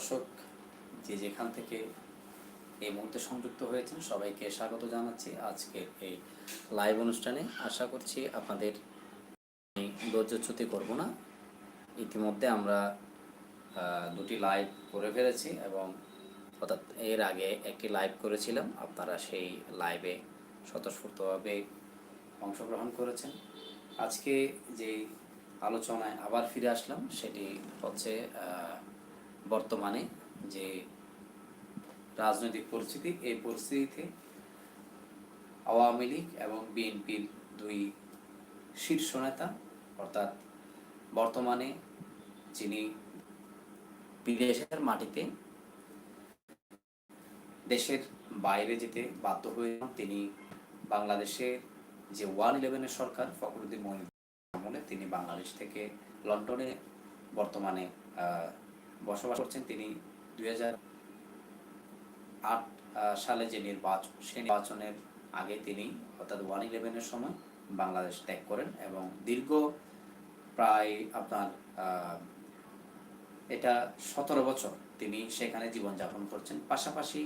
দর্শক যে যেখান থেকে এই মুহূর্তে সংযুক্ত হয়েছেন, সবাইকে স্বাগত জানাচ্ছি আজকের এই লাইভ অনুষ্ঠানে। আশা করছি আপনাদের ধৈর্যচ্যুতি করব না। ইতিমধ্যে আমরা দুটি লাইভ করে ফেলেছি এবং অর্থাৎ এর আগে একটি লাইভ করেছিলাম। আপনারা সেই লাইভে স্বতঃস্ফূর্তভাবে অংশগ্রহণ করেছেন। আজকে যে আলোচনায় আবার ফিরে আসলাম, সেটি হচ্ছে বর্তমানে যে রাজনৈতিক পরিস্থিতি, এই পরিস্থিতিতে আওয়ামী লীগ এবং বিএনপির দুই শীর্ষ নেতা, অর্থাৎ বর্তমানে যিনি বিদেশের মাটিতে দেশের বাইরে যেতে বাধ্য হয়ে তিনি বাংলাদেশের যে ওয়ান ইলেভেনের সরকার, ফখরুদ্দিন মোহিনী আমলে তিনি বাংলাদেশ থেকে লন্ডনে বর্তমানে বসবাস করছেন তিনি দুই আট সালে যে নির্বাচন সেই নির্বাচনের আগে তিনি অর্থাৎ ওয়ান ইলেভেনের সময় বাংলাদেশ ত্যাগ করেন এবং দীর্ঘ প্রায় আপনার এটা সতেরো বছর তিনি সেখানে জীবনযাপন করছেন। পাশাপাশি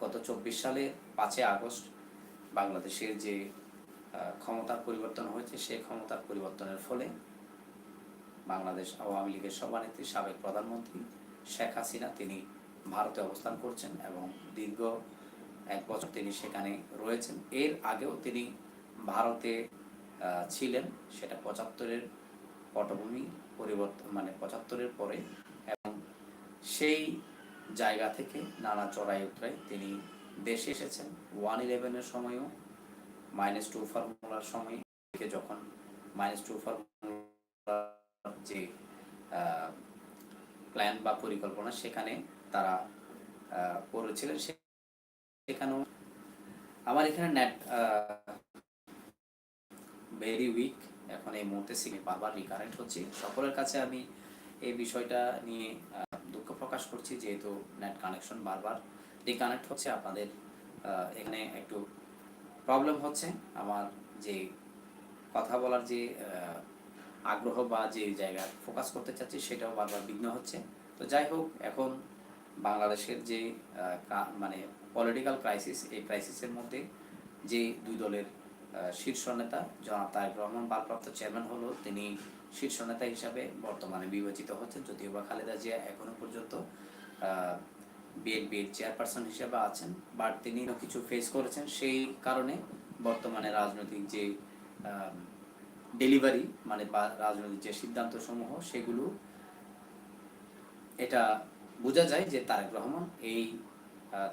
গত চব্বিশ সালে পাঁচই আগস্ট বাংলাদেশের যে ক্ষমতার পরিবর্তন হয়েছে সেই ক্ষমতার পরিবর্তনের ফলে বাংলাদেশ আওয়ামী লীগের সভানেত্রী, সাবেক প্রধানমন্ত্রী শেখ হাসিনা, তিনি ভারতে অবস্থান করছেন এবং দীর্ঘ এক বছর তিনি সেখানে রয়েছেন। এর আগেও তিনি ভারতে ছিলেন। সেটা পঁচাত্তরের পটভূমি পরিবর্তন মানে পঁচাত্তরের পরে এবং সেই জায়গা থেকে নানা চড়াই উতরাই তিনি দেশে এসেছেন। ওয়ান ইলেভেনের সময়ও, মাইনাস টু ফর্মুলার সময় যখন মাইনাস টু ফর্মুলার যে প্ল্যান বা পরিকল্পনা সেখানে তারা করেছিলেন সেখানেও আমার এখানে নেট ভেরি উইক এখন এই মুহূর্তে সিগন্যাল বারবার রিকারেক্ট হচ্ছে। সকলের কাছে আমি এই বিষয়টা নিয়ে দুঃখ প্রকাশ করছি, যেহেতু নেট কানেকশন বারবার রিকানেক্ট হচ্ছে। আপনাদের এখানে একটু প্রবলেম হচ্ছে। আমার যে কথা বলার যে আগ্রহ বা যে জায়গা ফোকাস করতে চাচ্ছি সেটাও বারবার বিঘ্ন হচ্ছে। তো যাই হোক, এখন বাংলাদেশের যে মানে পলিটিক্যাল ক্রাইসিস এই ক্রাইসিসের মধ্যে যে দুই দলের শীর্ষ নেতা, জনাব তারেক রহমান, ভারপ্রাপ্ত চেয়ারম্যান হলো, তিনি শীর্ষ নেতা হিসাবে বর্তমানে বিবেচিত হচ্ছেন যদিও বা খালেদা জিয়া এখনও পর্যন্ত বিএনপির চেয়ারপারসন হিসেবে আছেন বাট তিনি কিছু ফেস করেছেন, সেই কারণে বর্তমানে রাজনৈতিক যে ডেলিভারি মানে রাজনৈতিক যে সিদ্ধান্ত সমূহ সেগুলো এটা বোঝা যায় যে তারেক রহমান এই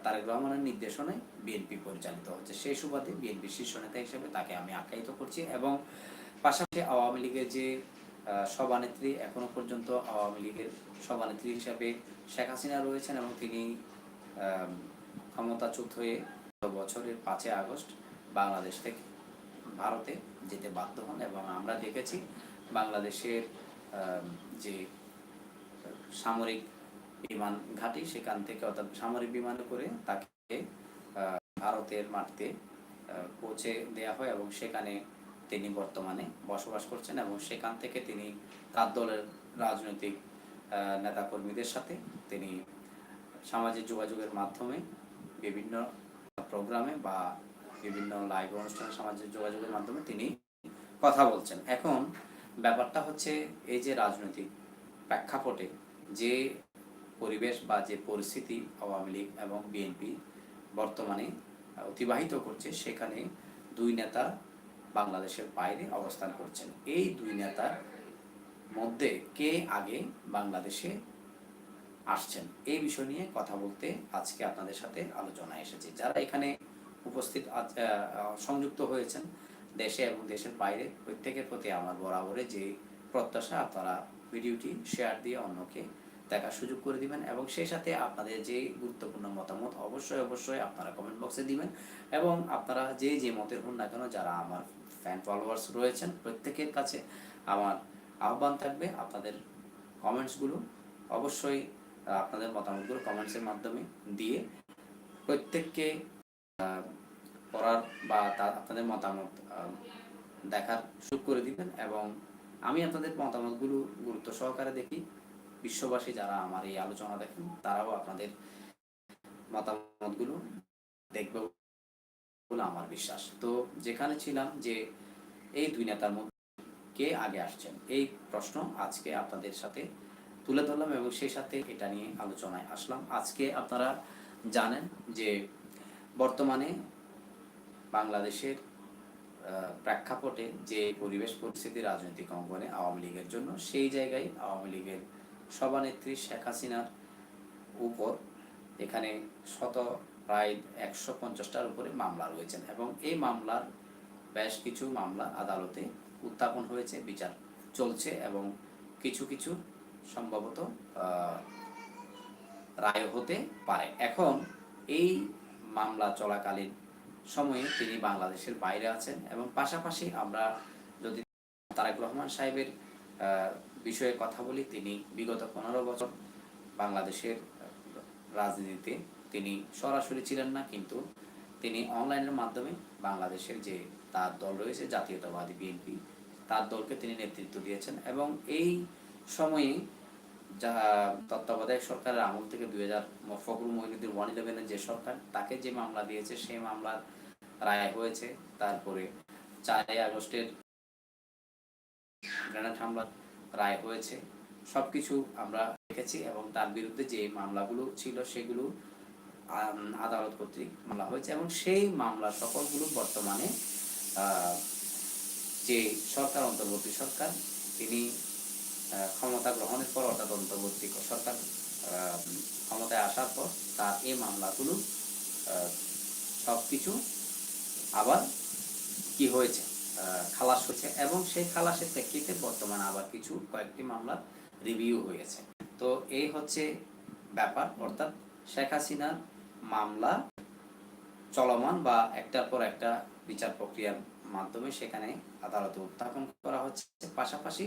তারেক রহমানের নির্দেশনায় বিএনপি পরিচালিত হচ্ছে। সেই সুবাদে বিএনপি শীর্ষ নেতা হিসেবে তাকে আমি আখ্যায়িত করছি এবং পাশাপাশি আওয়ামী লীগের যে সভানেত্রী এখনও পর্যন্ত আওয়ামী লীগের সভানেত্রী হিসাবে শেখ হাসিনা রয়েছেন এবং তিনি ক্ষমতাচ্যুত হয়ে বছরের পাঁচই আগস্ট বাংলাদেশ থেকে ভারতে যেতে বাধ্য হন এবং আমরা দেখেছি বাংলাদেশের যে সামরিক বিমান ঘাঁটি সেখান থেকে অর্থাৎ সামরিক বিমানে করে তাকে ভারতের মাটিতে পৌঁছে দেওয়া হয় এবং সেখানে তিনি বর্তমানে বসবাস করছেন এবং সেখান থেকে তিনি তার দলের রাজনৈতিক নেতাকর্মীদের সাথে তিনি সামাজিক যোগাযোগের মাধ্যমে বিভিন্ন প্রোগ্রামে বা বিভিন্ন লাইভ অনুষ্ঠানে, সামাজিক যোগাযোগের মাধ্যমে তিনি কথা বলছেন। এখন ব্যাপারটা হচ্ছে এই যে রাজনৈতিক প্রেক্ষাপটে যে পরিবেশ বা যে পরিস্থিতি আওয়ামী লীগ এবং বিএনপি বর্তমানে অতিবাহিত করছে, সেখানে দুই নেতা বাংলাদেশের বাইরে অবস্থান করছেন। এই দুই নেতার মধ্যে কে আগে বাংলাদেশে আসছেন? এই বিষয় নিয়ে কথা বলতে আজকে আপনাদের সাথে আলোচনা এসেছে। যারা এখানে উপস্থিত সংযুক্ত হয়েছেন দেশে এবং দেশের বাইরে। প্রত্যেকের প্রতি আমার বরাবরে যে প্রত্যাশা, আপনারা ভিডিওটি শেয়ার দিয়ে অন্যকে দেখার সুযোগ করে দিবেন এবং সেই সাথে আপনাদের যে গুরুত্বপূর্ণ মতামত অবশ্যই অবশ্যই আপনারা কমেন্ট বক্সে দিবেন এবং আপনারা যে যে মতের হন না কেন, যারা আমার ফ্যান ফলোয়ার্স রয়েছেন, প্রত্যেকের কাছে আমার আহ্বান থাকবে আপনাদের কমেন্টসগুলো অবশ্যই, আপনাদের মতামতগুলো কমেন্টসের মাধ্যমে দিয়ে প্রত্যেককে পড়ার বা তার আপনাদের মতামত দেখার সুযোগ করে দিবেন এবং আমি আপনাদের মতামতগুলো গুরুত্ব সহকারে দেখি। বিশ্ববাসী যারা আমার এই আলোচনা দেখেন, তারাও আপনাদের মতামতগুলো দেখবে বলে আমার বিশ্বাস। তো যেখানে ছিলাম যে এই দুই নেতার মধ্যে কে আগে আসছেন, এই প্রশ্ন আজকে আপনাদের সাথে তুলে ধরলাম এবং সেই সাথে এটা নিয়ে আলোচনায় আসলাম। আজকে আপনারা জানেন যে বর্তমানে বাংলাদেশের প্রেক্ষাপটে যে পরিবেশ পরিস্থিতি রাজনৈতিক অঙ্গনে আওয়ামী লীগের জন্য, সেই জায়গায় আওয়ামী লীগের সভানেত্রী শেখ হাসিনার উপর এখানে শত প্রায় একশো পঞ্চাশটার উপরে মামলা রয়েছেন এবং এই মামলার বেশ কিছু মামলা আদালতে উত্থাপন হয়েছে, বিচার চলছে এবং কিছু কিছু সম্ভবত রায় হতে পারে। এখন এই মামলা চলাকালীন সময়ে তিনি বাংলাদেশের বাইরে আছেন এবং পাশাপাশি আমরা যদি তারেক রহমান সাহেবের বিষয়ে কথা বলি, তিনি বিগত পনেরো বছর বাংলাদেশের রাজনীতিতে তিনি সরাসরি ছিলেন না, কিন্তু তিনি অনলাইনের মাধ্যমে বাংলাদেশের যে তার দল রয়েছে, জাতীয়তাবাদী বিএনপি, তার দলকে তিনি নেতৃত্ব দিয়েছেন এবং এই সময়ে যা তত্ত্বাবধায়ক সরকারের আমল থেকে দুই হাজার ফখরুল মহিনুদ্দিন ওয়ান ইলেভেনের যে সরকার, তাকে যে মামলা দিয়েছে সেই মামলার রায় হয়েছে। তারপরে চারই আগস্টের গ্রেনেড হামলার রায় হয়েছে। সবকিছু আমরা দেখেছি এবং তার বিরুদ্ধে যে মামলাগুলো ছিল, সেগুলো আদালত কর্তৃক মামলা হয়েছে এবং সেই মামলা সকলগুলো বর্তমানে যে সরকার, অন্তর্বর্তী সরকার, তিনি ক্ষমতা গ্রহণের পর অর্থাৎ অন্তর্বর্তী সরকার ক্ষমতায় আসার পর তার এই মামলাগুলো সব কিছু আবার কি হয়েছে খালাস হয়েছে এবং সেই খালাসের প্রেক্ষিতে বর্তমানে আবার কিছু কয়েকটি মামলা রিভিউ হয়েছে। তো এই হচ্ছে ব্যাপার, অর্থাৎ শেখ হাসিনার মামলা চলমান বা একটার পর একটা বিচার প্রক্রিয়ার মাধ্যমে সেখানে আদালতে উত্থাপন করা হচ্ছে। পাশাপাশি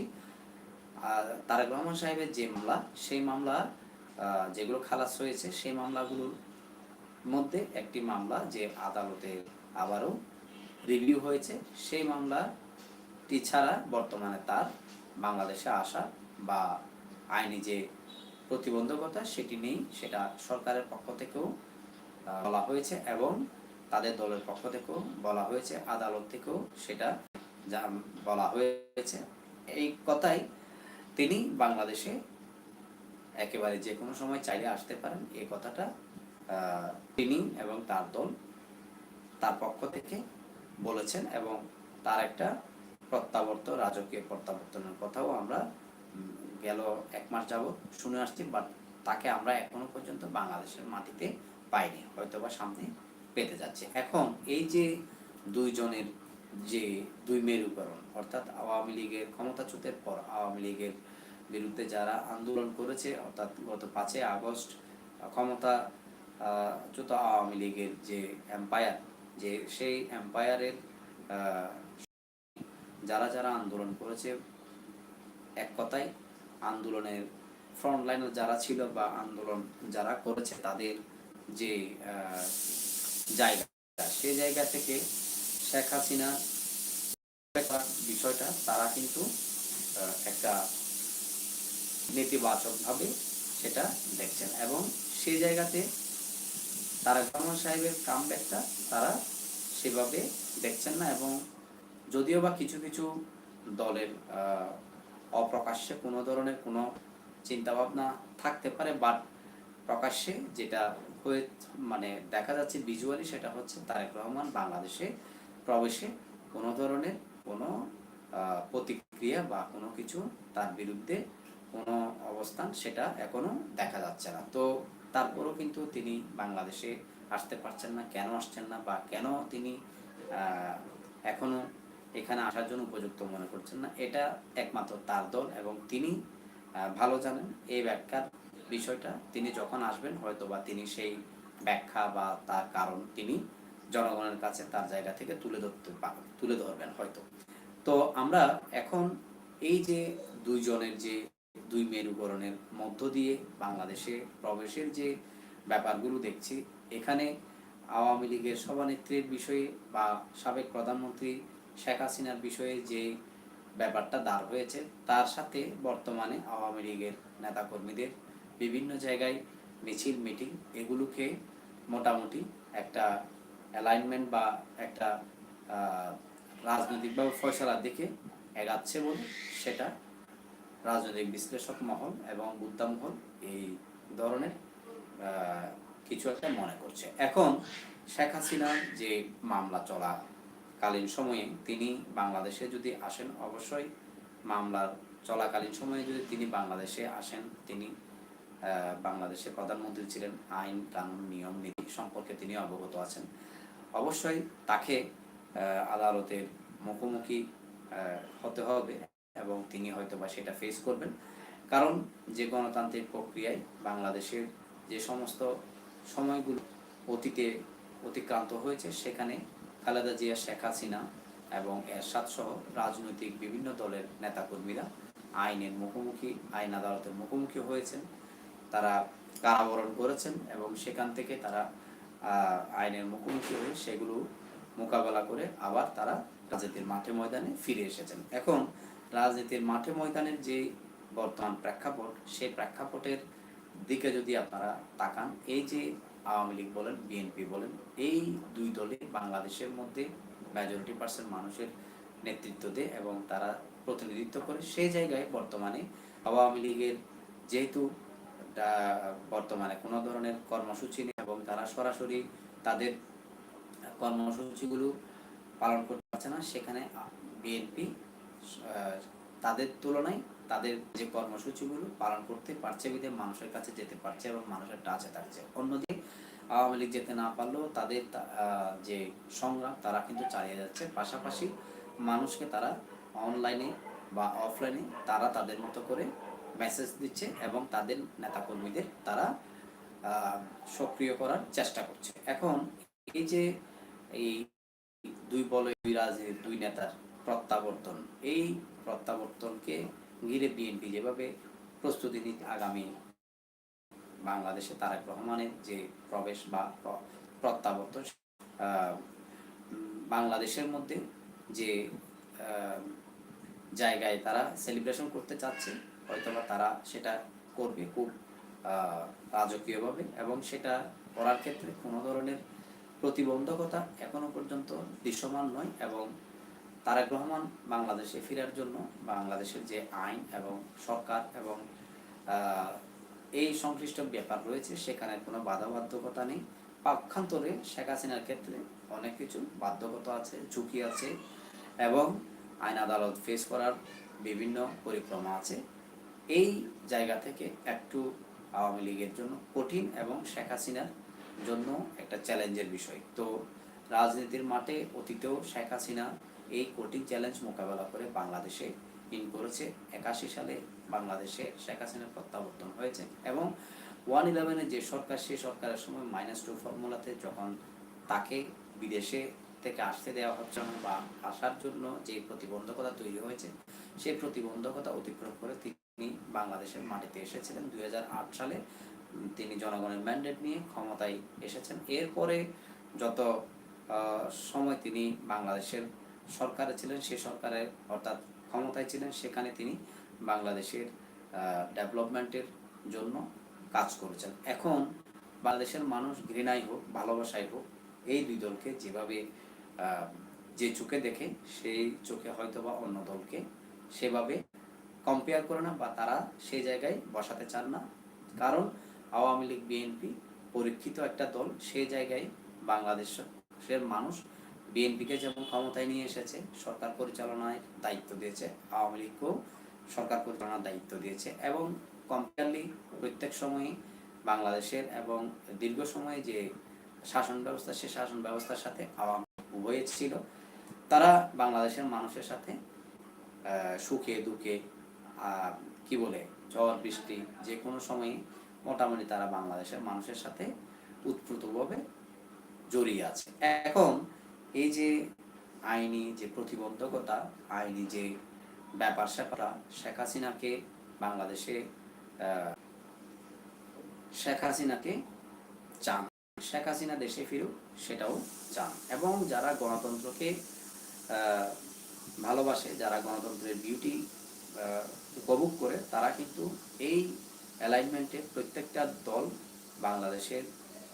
তারেক রহমান সাহেবের যে মামলা, সেই মামলা যেগুলো খালাস হয়েছে সেই মামলাগুলোর মধ্যে একটি মামলা যে আদালতে আবারও রিভিউ হয়েছে, সেই মামলাটি ছাড়া বর্তমানে তার বাংলাদেশে আসা বা আইনি যে প্রতিবন্ধকতা সেটি নেই, সেটা সরকারের পক্ষ থেকেও বলা হয়েছে এবং তাদের দলের পক্ষ থেকেও বলা হয়েছে, আদালত থেকেও সেটা বলা হয়েছে। এই কথাই তিনি বাংলাদেশে একেবারে যে কোনো সময় চাইলে আসতে পারেন। এই কথাটা তিনি এবং তার দল তার পক্ষ থেকে বলেছেন এবং তার একটা প্রত্যাবর্তন রাজকীয় প্রত্যাবর্তনের কথাও আমরা গেল এক মাস যাবৎ শুনে আসছি বাট তাকে আমরা এখনও পর্যন্ত বাংলাদেশের মাটিতে পাইনি হয়তো বা সামনে পেতে যাচ্ছে। এখন এই যে দুইজনের যে দুই মেরুকরণ অর্থাৎ আওয়ামী লীগের ক্ষমতাচ্যুতের পর আওয়ামী লীগের বিরুদ্ধে যারা আন্দোলন করেছে, অর্থাৎ গত পাঁচই আগস্ট ক্ষমতা চ্যুত আওয়ামী লীগের যে এম্পায়ার যে সেই এম্পায়ারের যারা যারা আন্দোলন করেছে, এক কথায় আন্দোলনের ফ্রন্ট লাইনে যারা ছিল বা আন্দোলন যারা করেছে, তাদের যে জায়গা সেই জায়গা থেকে শেখ হাসিনা বিষয়টা, তারা কিন্তু একটা নেতিবাচকভাবে সেটা দেখছেন। এবং সেই জায়গাতে তারা রহমান সাহেবের কামব্যাকটা তারা সেভাবে দেখছেন না এবং যদিও বা কিছু কিছু দলের অপ্রকাশ্যে কোনো ধরনের কোনো চিন্তাভাবনা থাকতে পারে বাট প্রকাশ্যে যেটা হয়ে মানে দেখা যাচ্ছে ভিজুয়ালি সেটা হচ্ছে তারেক রহমান বাংলাদেশে প্রবেশে কোনো ধরনের কোনো প্রতিক্রিয়া বা কোনো কিছু তার বিরুদ্ধে কোনো অবস্থান সেটা এখনও দেখা যাচ্ছে না। তো তারপরও কিন্তু তিনি বাংলাদেশে আসতে পারছেন না, কেন আসছেন না বা কেন তিনি এখনও এখানে আসার জন্য উপযুক্ত মনে করছেন না, এটা একমাত্র তার দল এবং তিনি ভালো জানেন। এই ব্যাখ্যার বিষয়টা তিনি যখন আসবেন হয়তো বা তিনি সেই ব্যাখ্যা বা তার কারণ তিনি জনগণের কাছে তার জায়গা থেকে তুলে ধরতে পা- তুলে ধরবেন হয়তো। তো আমরা এখন এই যে দুইজনের যে দুই মেরুকরণের মধ্য দিয়ে বাংলাদেশে প্রবেশের যে ব্যাপারগুলো দেখছি, এখানে আওয়ামী লীগের সভানেত্রীর বিষয়ে বা সাবেক প্রধানমন্ত্রী শেখ হাসিনার বিষয়ে যে ব্যাপারটা দাঁড় হয়েছে, তার সাথে বর্তমানে আওয়ামী লীগের নেতাকর্মীদের বিভিন্ন জায়গায় মিছিল, মিটিং, এগুলোকে মোটামুটি একটা অ্যালাইনমেন্ট বা একটা রাজনৈতিকভাবে ফয়সলার দিকে এগাচ্ছে বলে সেটা রাজনৈতিক বিশ্লেষক মহল এবং বুদ্ধা মহল এই ধরনের কিছু একটা মনে করছে। এখন শেখ হাসিনার যে মামলা চলাকালীন সময়ে তিনি বাংলাদেশে যদি আসেন, অবশ্যই মামলার চলাকালীন সময়ে যদি তিনি বাংলাদেশে আসেন, তিনি বাংলাদেশের প্রধানমন্ত্রী ছিলেন, আইন, কানুন, নিয়ম, নীতি সম্পর্কে তিনি অবগত আছেন। অবশ্যই তাকে আদালতের মুখোমুখি হতে হবে এবং তিনি হয়তো বা সেটা ফেস করবেন। কারণ যে গণতান্ত্রিক প্রক্রিয়ায় বাংলাদেশের যে সমস্ত সময়গুলো অতীতে অতিক্রান্ত হয়েছে, সেখানে খালেদা জিয়া, শেখ হাসিনা এবং এরশাদ সহ রাজনৈতিক বিভিন্ন দলের নেতাকর্মীরা আইনের মুখোমুখি, আইন আদালতের মুখোমুখি হয়েছেন। তারা কারাবরণ করেছেন এবং সেখান থেকে তারা আইনের মুখোমুখি হয়ে সেগুলো মোকাবেলা করে আবার তারা রাজনীতির মাঠে ময়দানে ফিরে এসেছেন। এখন রাজনীতির মাঠে ময়দানের যে বর্তমান প্রেক্ষাপট, সেই প্রেক্ষাপটের দিকে যদি আপনারা তাকান, এই যে আওয়ামী লীগ বলেন, বিএনপি বলেন, এই দুই দলে বাংলাদেশের মধ্যে মেজরিটি পার্সেন্ট মানুষের নেতৃত্ব দেয় এবং তারা প্রতিনিধিত্ব করে। সেই জায়গায় বর্তমানে আওয়ামী লীগের যেহেতু বর্তমানে কোনো ধরনের কর্মসূচি নেই এবং তারা সরাসরি তাদের কর্মসূচিগুলো পালন করতে পারছে না। সেখানে বিএনপি তাদের তুলনায় তাদের যে কর্মসূচিগুলো পালন করতে পারছে বিধে মানুষের কাছে যেতে পারছে এবং মানুষের টাচে থাকছে। অন্যদিকে আওয়ামী লীগ যেতে না পারলেও তাদের যে সংগ্রাম তারা কিন্তু চালিয়ে যাচ্ছে। পাশাপাশি মানুষকে তারা অনলাইনে বা অফলাইনে তারা তাদের মতো করে মেসেজ দিচ্ছে এবং তাদের নেতাকর্মীদের তারা সক্রিয় করার চেষ্টা করছে। এখন এই যে এই দুই বলে দুই নেতার প্রত্যাবর্তন, এই প্রত্যাবর্তনকে ঘিরে বিএনপি যেভাবে প্রস্তুতি নিচ্ছে আগামী বাংলাদেশে তারেক রহমানের যে প্রবেশ বা প্র- প্রত্যাবর্তন বাংলাদেশের মধ্যে যে জায়গায় তারা সেলিব্রেশন করতে চাচ্ছে হয়তোবা তারা সেটা করবে খুব রাজকীয়ভাবে এবং সেটা করার ক্ষেত্রে কোনো ধরনের প্রতিবন্ধকতা এখনও পর্যন্ত দৃশ্যমান নয় এবং তারেক রহমান বাংলাদেশে ফেরার জন্য বাংলাদেশের যে আইন এবং সরকার এবং এই সংশ্লিষ্ট ব্যাপার রয়েছে সেখানে কোনো বাধাবাধ্যকতা নেই। পক্ষান্তরে শেখ হাসিনার ক্ষেত্রে অনেক কিছু বাধ্যকতা আছে, ঝুঁকি আছে এবং আইন আদালত ফেস করার বিভিন্ন পরিক্রমা আছে। এই জায়গা থেকে একটু আওয়ামী লীগের জন্য কঠিন এবং শেখ হাসিনার জন্য একটা চ্যালেঞ্জের বিষয়। তো রাজনীতির মাঠে অতীতেও শেখ হাসিনা এই কঠিন চ্যালেঞ্জ মোকাবেলা করে বাংলাদেশে ইন করেছে। একাশি সালে বাংলাদেশে শেখ হাসিনার প্রত্যাবর্তন হয়েছে এবং ওয়ান ইলেভেনের যে সরকার সেই সরকারের সময় মাইনাস টু ফর্মুলাতে যখন তাকে বিদেশে থেকে আসতে দেওয়া হচ্ছে না বা আসার জন্য যে প্রতিবন্ধকতা তৈরি হয়েছে সেই প্রতিবন্ধকতা অতিক্রম করে তিনি বাংলাদেশের মাটিতে এসেছিলেন। দুই হাজার আট সালে তিনি জনগণের ম্যান্ডেট নিয়ে ক্ষমতায় এসেছেন। এরপরে যত সময় তিনি বাংলাদেশের সরকারে ছিলেন, সে সরকারের অর্থাৎ ক্ষমতায় ছিলেন, সেখানে তিনি বাংলাদেশের ডেভেলপমেন্টের জন্য কাজ করেছেন। এখন বাংলাদেশের মানুষ ঘৃণাই হোক, ভালোবাসাই হোক, এই দুই দলকে যেভাবে যে চোখে দেখে, সেই চোখে হয়তো বা অন্য দলকে সেভাবে কম্পেয়ার করে না বা তারা সেই জায়গায় বসাতে চান না। কারণ আওয়ামী লীগ বিএনপি পরীক্ষিত একটা দল সেই জায়গায় বাংলাদেশের মানুষ বিএনপিকে যেমন ক্ষমতায় নিয়ে এসেছে, সরকার পরিচালনায় দায়িত্ব দিয়েছে, আওয়ামী লীগকেও সরকার পরিচালনার দায়িত্ব দিয়েছে এবং কম্পেয়ারলি প্রত্যেক সময়ই বাংলাদেশের এবং দীর্ঘ সময়ে যে শাসন ব্যবস্থা, সে শাসন ব্যবস্থার সাথে আওয়ামী উভয়ে ছিল। তারা বাংলাদেশের মানুষের সাথে সুখে, দুঃখে কি বলে, ঝড়, বৃষ্টি যে কোনো সময়ে মোটামুটি তারা বাংলাদেশের মানুষের সাথে উৎপ্রুতভাবে জড়িয়ে আছে। এখন এই যে আইনি যে প্রতিবন্ধকতা, আইনি যে ব্যাপার স্যাপারটা, শেখ হাসিনাকে বাংলাদেশে শেখ হাসিনাকে চান। শেখ হাসিনা দেশে ফিরুক, সেটাও চান। এবং যারা গণতন্ত্রকে ভালোবাসে, যারা গণতন্ত্রের বিউটি উপভোগ করে তারা কিন্তু এই অ্যালাইনমেন্টে প্রত্যেকটা দল বাংলাদেশের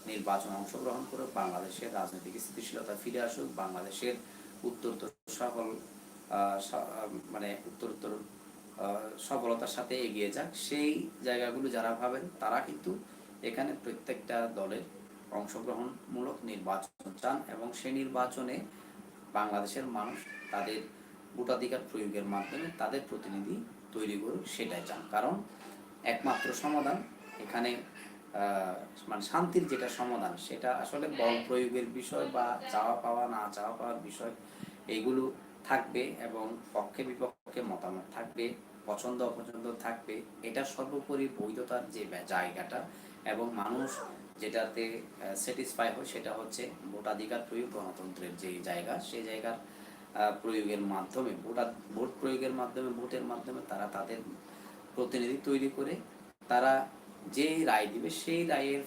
নির্বাচন অংশগ্রহণ করে বাংলাদেশের রাজনৈতিক স্থিতিশীলতা ফিরে আসুক, বাংলাদেশের উত্তরোত্তর সফল মানে উত্তরোত্তর সফলতার সাথে এগিয়ে যাক। সেই জায়গাগুলো যারা ভাবেন, তারা কিন্তু এখানে প্রত্যেকটা দলের অংশগ্রহণমূলক নির্বাচন চান এবং সেই নির্বাচনে বাংলাদেশের মানুষ তাদের ভোটাধিকার প্রয়োগের মাধ্যমে তাদের প্রতিনিধি তৈরি করুক সেটাই চান। কারণ একমাত্র সমাধান এখানে মানে শান্তির যেটা সমাধান, সেটা আসলে বল প্রয়োগের বিষয় বা চাওয়া পাওয়া, না চাওয়া পাওয়ার বিষয়, এইগুলো থাকবে এবং পক্ষে বিপক্ষে মতামত থাকবে, পছন্দ অপছন্দ থাকবে। এটা সর্বোপরি বৈধতার যে জায়গাটা এবং মানুষ যেটাতে স্যাটিসফাই হয় সেটা হচ্ছে ভোটাধিকার প্রয়োগ গণতন্ত্রের যে জায়গা সেই জায়গার প্রয়োগের মাধ্যমে ভোটা ভোট প্রয়োগের মাধ্যমে, ভোটের মাধ্যমে তারা তাদের প্রতিনিধি তৈরি করে, তারা যে রায় দিবে সেই রায়ের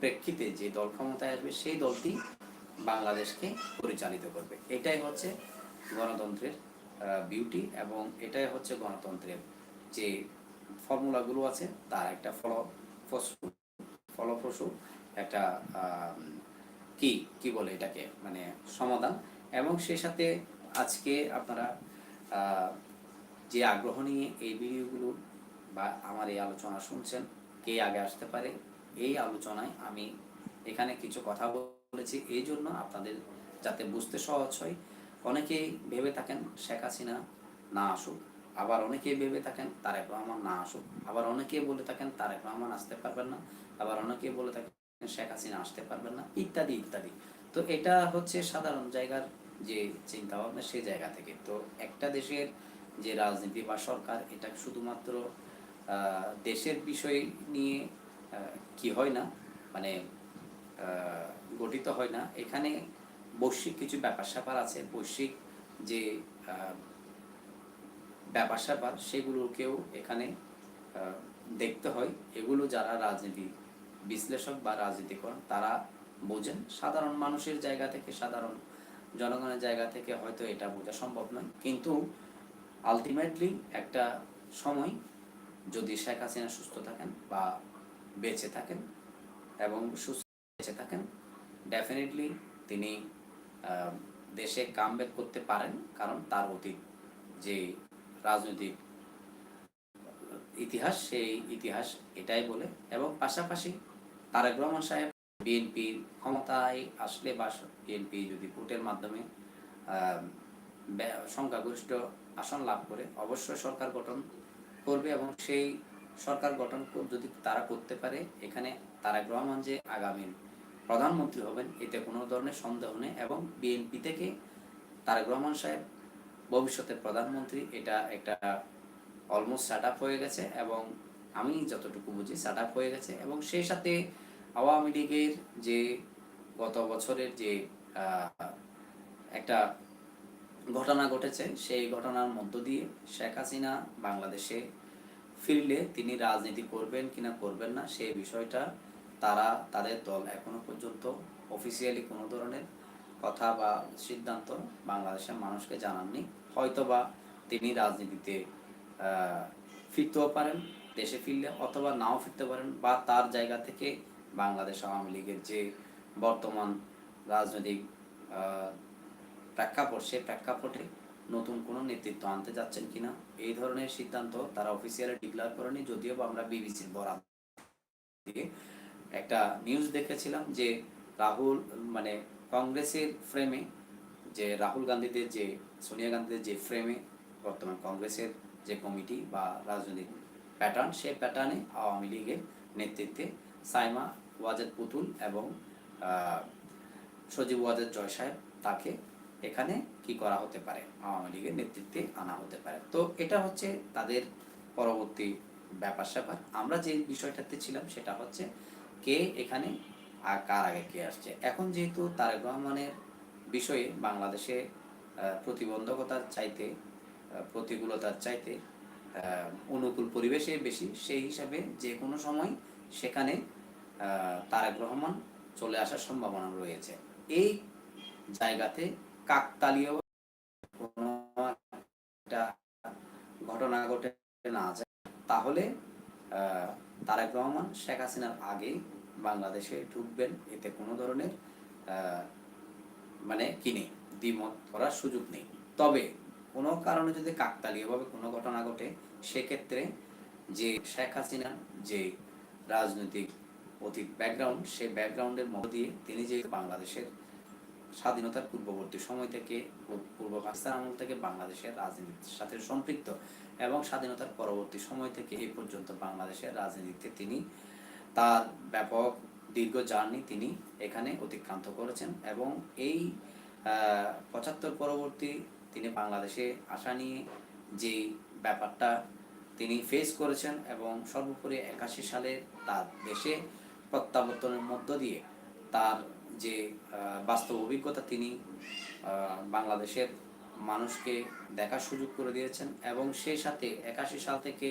প্রেক্ষিতে যে দল ক্ষমতায় আসবে সেই দলটি বাংলাদেশকে পরিচালিত করবে। এটাই হচ্ছে গণতন্ত্রের বিউটি এবং এটাই হচ্ছে গণতন্ত্রের যে ফর্মুলাগুলো আছে, তার একটা ফলপ্রসূ ফলপ্রসূ একটা কি কি বলে এটাকে? মানে সমাধান। এবং সে সাথে আজকে আপনারা যে আগ্রহ নিয়ে এই ভিডিওগুলো বা আমার এই আলোচনা শুনছেন, কে আগে আসতে পারে, এই আলোচনায় আমি এখানে কিছু কথা বলেছি। এই জন্য আপনাদের যাতে বুঝতে সহজ হয়, অনেকেই ভেবে থাকেন শেখ হাসিনা না আসুক, আবার অনেকেই ভেবে থাকেন তারেক রহমান না আসুক, আবার অনেকেই বলে থাকেন তারেক রহমান আসতে পারবেন না, আবার অনেকেই বলে থাকেন শেখ হাসিনা আসতে পারবেন না, ইত্যাদি ইত্যাদি। তো এটা হচ্ছে সাধারণ জায়গার যে চিন্তা ভাবনা সেই জায়গা থেকে। তো একটা দেশের যে রাজনীতি বা সরকার, এটা শুধুমাত্র দেশের বিষয় নিয়ে কি হয় না মানে গঠিত হয় না। এখানে বৈশ্বিক কিছু ব্যাপার স্যাপার আছে, বৈশ্বিক যে ব্যাপার স্যাপার সেগুলোকেও এখানে দেখতে হয়। এগুলো যারা রাজনীতি বিশ্লেষক বা রাজনীতিকরণ তারা বোঝেন। সাধারণ মানুষের জায়গা থেকে, সাধারণ জনগণের জায়গা থেকে হয়তো এটা বোঝা সম্ভব নয়। কিন্তু আলটিমেটলি একটা সময় যদি শেখ হাসিনা সুস্থ থাকেন বা বেঁচে থাকেন এবং সুস্থ বেঁচে থাকেন ডেফিনেটলি তিনি দেশে কামব্যাক করতে পারেন। কারণ তার অতীত যে রাজনৈতিক ইতিহাস, সেই ইতিহাস এটাই বলে। এবং পাশাপাশি তারেক রহমান সাহেব বিএনপির ক্ষমতায় আসলে বা বিএনপি যদি ভোটের মাধ্যমে সংখ্যাগরিষ্ঠ আসন লাভ করে, অবশ্যই সরকার গঠন করবে এবং সেই সরকার গঠন যদি তারা করতে পারে, এখানে তারেক রহমান যে আগামী প্রধানমন্ত্রী হবেন, এতে কোনো ধরনের সন্দেহ নেই এবং বিএনপি থেকে তারেক রহমান সাহেব ভবিষ্যতের প্রধানমন্ত্রী, এটা একটা অলমোস্ট সেট হয়ে গেছে এবং আমি যতটুকু বুঝি সেট হয়ে গেছে এবং সেই সাথে আওয়ামী লীগের যে গত বছরের যে একটা ঘটনা ঘটেছে, সেই ঘটনার মধ্য দিয়ে শেখ হাসিনা বাংলাদেশে ফিরলে তিনি রাজনীতি করবেন কিনা করবেন না সেই বিষয়টা তারা, তাদের দল এখনও পর্যন্ত অফিসিয়ালি কোনো ধরনের কথা বা সিদ্ধান্ত বাংলাদেশের মানুষকে জানাননি। হয়তোবা তিনি রাজনীতিতে ফিরতেও পারেন, দেশে ফিরলে অথবা নাও ফিরতে পারেন বা তার জায়গা থেকে বাংলাদেশ আওয়ামী লীগের যে বর্তমান রাজনৈতিক প্রেক্ষাপট, সে প্রেক্ষাপটে নতুন কোনো নেতৃত্ব আনতে যাচ্ছেন কিনা, এই ধরনের সিদ্ধান্ত তারা অফিসিয়ালি ডিক্লেয়ার করেনি, যদিও বা আমরা বিবিসির বরাত দিয়ে একটা নিউজ দেখেছিলাম যে রাহুল মানে কংগ্রেসের ফ্রেমে যে রাহুল গান্ধীদের যে, সোনিয়া গান্ধীদের যে ফ্রেমে বর্তমান কংগ্রেসের যে কমিটি বা রাজনৈতিক প্যাটার্ন সেই প্যাটার্নে আওয়ামী লীগের নেতৃত্বে সাইমা ওয়াজেদ পুতুল এবং সজীব ওয়াজেদ জয় সাহেব তাকে এখানে কি করা হতে পারে? আওয়ামী লীগের নেতৃত্বে আনা হতে পারে। তো এটা হচ্ছে তাদের পরবর্তী ব্যাপার স্যাপার। আমরা যে বিষয়টাতে ছিলাম সেটা হচ্ছে কে এখানে আর কার আগে কে আসছে। এখন যেহেতু তারেক রহমানের বিষয়ে বাংলাদেশে প্রতিবন্ধকতার চাইতে প্রতিকূলতার চাইতে অনুকূল পরিবেশে বেশি, সেই হিসাবে যে কোনো সময় সেখানে তারেক রহমান চলে আসার সম্ভাবনা রয়েছে। এই জায়গাতে কাকতালীয় কোনো ঘটনা ঘটে না যায় তাহলে তারেক রহমান, শেখ হাসিনার আগে বাংলাদেশে ঢুকবেন, এতে কোনো ধরনের মানে কি নেই, দ্বিমত করার সুযোগ নেই। তবে কোনো কারণে যদি কাকতালীয়ভাবে কোনো ঘটনা ঘটে, সেক্ষেত্রে যে শেখ হাসিনা যে রাজনৈতিক অতীত ব্যাকগ্রাউন্ড সেই ব্যাকগ্রাউন্ডের মধ্য দিয়ে তিনি যে বাংলাদেশের স্বাধীনতার পূর্ববর্তী সময় থেকে পূর্ব পাকিস্তান আমল থেকে বাংলাদেশের রাজনীতির সাথে সম্পৃক্ত এবং স্বাধীনতার পরবর্তী সময় থেকে এই পর্যন্ত বাংলাদেশের রাজনীতিতে তিনি তার ব্যাপক দীর্ঘ জার্নি তিনি এখানে অতিক্রান্ত করেছেন এবং এই পঁচাত্তর পরবর্তী তিনি বাংলাদেশে আসা নিয়ে যে ব্যাপারটা তিনি ফেস করেছেন এবং সর্বোপরি একাশি সালে তার দেশে প্রত্যাবর্তনের মধ্য দিয়ে তার যে বাস্তব অভিজ্ঞতা তিনি বাংলাদেশের মানুষকে দেখার সুযোগ করে দিয়েছেন এবং সেই সাথে একাশি সাল থেকে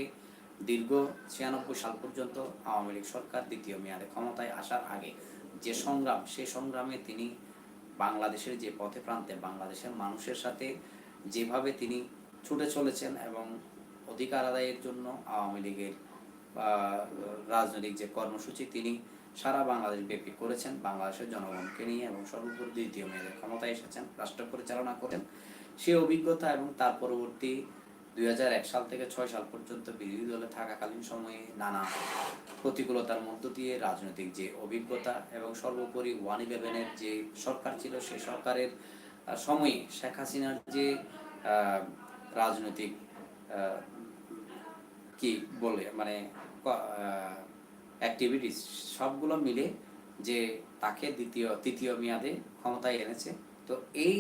দীর্ঘ ছিয়ানব্বই সাল পর্যন্ত আওয়ামী লীগ সরকার দ্বিতীয় মেয়াদে ক্ষমতায় আসার আগে যে সংগ্রাম, সেই সংগ্রামে তিনি বাংলাদেশের যে পথে প্রান্তে বাংলাদেশের মানুষের সাথে যেভাবে তিনি ছুটে চলেছেন এবং অধিকার আদায়ের জন্য আওয়ামী লীগের রাজনৈতিক যে কর্মসূচি তিনি সারা বাংলাদেশ ব্যাপী করেছেন, বাংলাদেশের জনগণকে নিয়ে এবং সর্বোপরি দ্বিতীয় মেয়াদে ক্ষমতায় এসেছেন, রাষ্ট্র পরিচালনা করেন সেই অভিজ্ঞতা এবং তার পরবর্তী দুই সাল থেকে ছয় সাল পর্যন্ত বিরোধী দলে থাকাকালীন সময়ে নানা প্রতিকূলতার মধ্য দিয়ে রাজনৈতিক যে অভিজ্ঞতা এবং সর্বোপরি ওয়ান ইলেভেনের যে সরকার ছিল, সে সরকারের সময়ে শেখ হাসিনার যে রাজনৈতিক কি বলে মানে অ্যাক্টিভিটিস সবগুলো মিলে যে তাকে দ্বিতীয়, তৃতীয় মেয়াদে ক্ষমতায় এনেছে। তো এই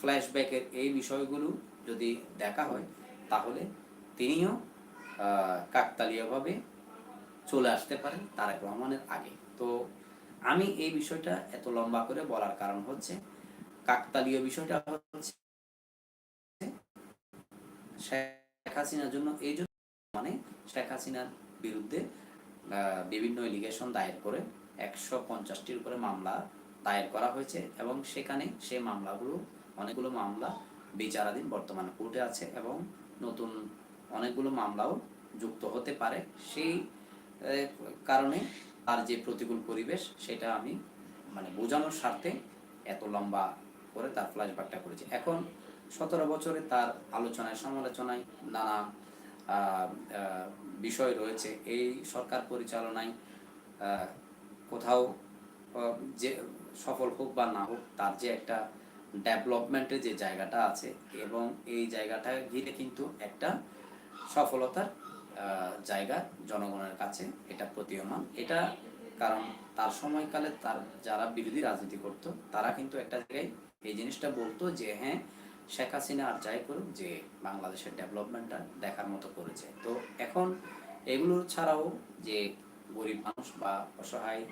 ফ্ল্যাশব্যাকের এই বিষয়গুলো যদি দেখা হয়, তাহলে তিনিও কাকতালীয়ভাবে চলে আসতে পারেন তারেক রহমানের আগে। তো আমি এই বিষয়টা এত লম্বা করে বলার কারণ হচ্ছে, কাকতালীয় বিষয়টা হচ্ছে শেখ হাসিনার জন্য, এই জন্য মানে শেখ হাসিনার বিরুদ্ধে বিভিন্ন এলিগেশন দায়ের করে একশো পঞ্চাশটির উপরে মামলা দায়ের করা হয়েছে এবং সেখানে সেই মামলাগুলো, অনেকগুলো মামলা বিচারাধীন বর্তমানে কোর্টে আছে এবং নতুন অনেকগুলো মামলাও যুক্ত হতে পারে। সেই কারণে তার যে প্রতিকূল পরিবেশ সেটা আমি মানে বোঝানোর স্বার্থে এত লম্বা করে তার ফ্ল্যাশব্যাকটা করেছি। এখন সতেরো বছরে তার আলোচনায়, সমালোচনায় নানা বিষয় রয়েছে। এই সরকার পরিচালনায় কোথাও যে সফল হোক বা না হোক, তার যে একটা ডেভেলপমেন্টের যে জায়গাটা আছে এবং এই জায়গাটা ঘিরে কিন্তু একটা সফলতার জায়গা জনগণের কাছে এটা প্রতীয়মান। এটা কারণ তার সময়কালে তার যারা বিরোধী রাজনীতি করত, তারা কিন্তু একটা জায়গায় এই জিনিসটা বলতো যে হ্যাঁ শেখ হাসিনা আর যাই করুক যে বাংলাদেশের ডেভেলপমেন্টটা দেখার মতো করেছে। তো এখন এগুলো ছাড়াও যে গরিব মানুষ বা অসহায়